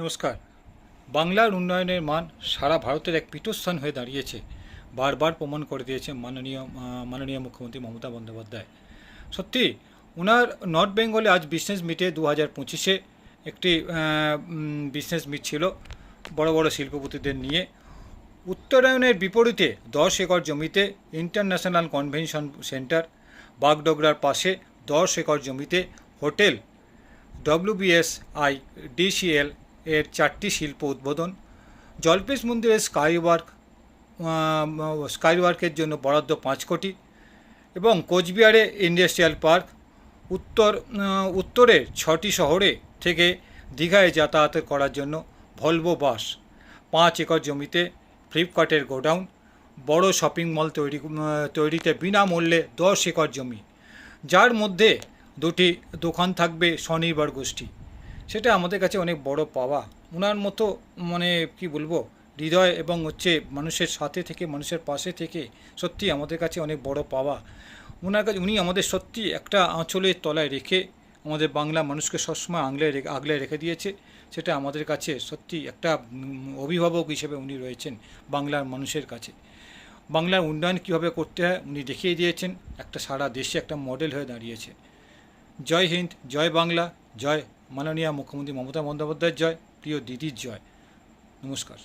নমস্কার। বাংলার উন্নয়নের মান সারা ভারতের এক পীঠস্থান হয়ে দাঁড়িয়েছে, বারবার প্রমাণ করে দিয়েছে মাননীয় মাননীয় মুখ্যমন্ত্রী মমতা বন্দ্যোপাধ্যায়। সত্যি ওনার নর্থ বেঙ্গলে আজ বিজনেস মিটে দু হাজার পঁচিশে একটি বিজনেস মিট ছিল বড় বড় শিল্পপতিদের নিয়ে। উত্তরায়ণের বিপরীতে দশ একর জমিতে ইন্টারন্যাশনাল কনভেনশন সেন্টার, বাগডোগরার পাশে দশ একর জমিতে হোটেল ডব্লিউবিএসআই ডিসিএল এর চারটি শিল্প উদ্বোধন। জলপেশ মন্দিরের স্কাইওয়ার্ক স্কাইওয়ার্কের জন্য বরাদ্দ পাঁচ কোটি এবং কোচবিহারে ইন্ডাস্ট্রিয়াল পার্ক উত্তর আহ, উত্তরের ছটি শহরে থেকে দীঘায় যাতায়াত করার জন্য ভলভো বাস পাঁচ একর জমিতে ফ্লিপকার্টের গোডাউন বড় শপিং মল তৈরি তৈরিতে বিনামূল্যে দশ একর জমি। যার মধ্যে দুটি দোকান থাকবে স্বনির্ভর গোষ্ঠী। সেটা আমাদের কাছে অনেক বড় পাওয়া। ওনার মতো মানে কি বলব, হৃদয় এবং হচ্ছে মানুষের সাথে থেকে, মানুষের পাশে থেকে সত্যি আমাদের কাছে অনেক বড় পাওয়া। ওনার কাছে, উনি আমাদের সত্যি একটা আঁচলের তলায় রেখে আমাদের বাংলা মানুষকে সবসময় রেখে, আগলে রেখে দিয়েছে। সেটা আমাদের কাছে সত্যি একটা অভিভাবক হিসেবে উনি রয়েছেন বাংলার মানুষের কাছে। বাংলার উন্নয়ন কীভাবে করতে হয় উনি দেখিয়ে দিয়েছেন। একটা সারা দেশে একটা মডেল হয়ে দাঁড়িয়েছে। জয় হিন্দ, জয় বাংলা, জয় মাননীয় মুখ্যমন্ত্রী মমতা বন্দ্যোপাধ্যায়ের জয় প্রিয় দিদির জয়। নমস্কার।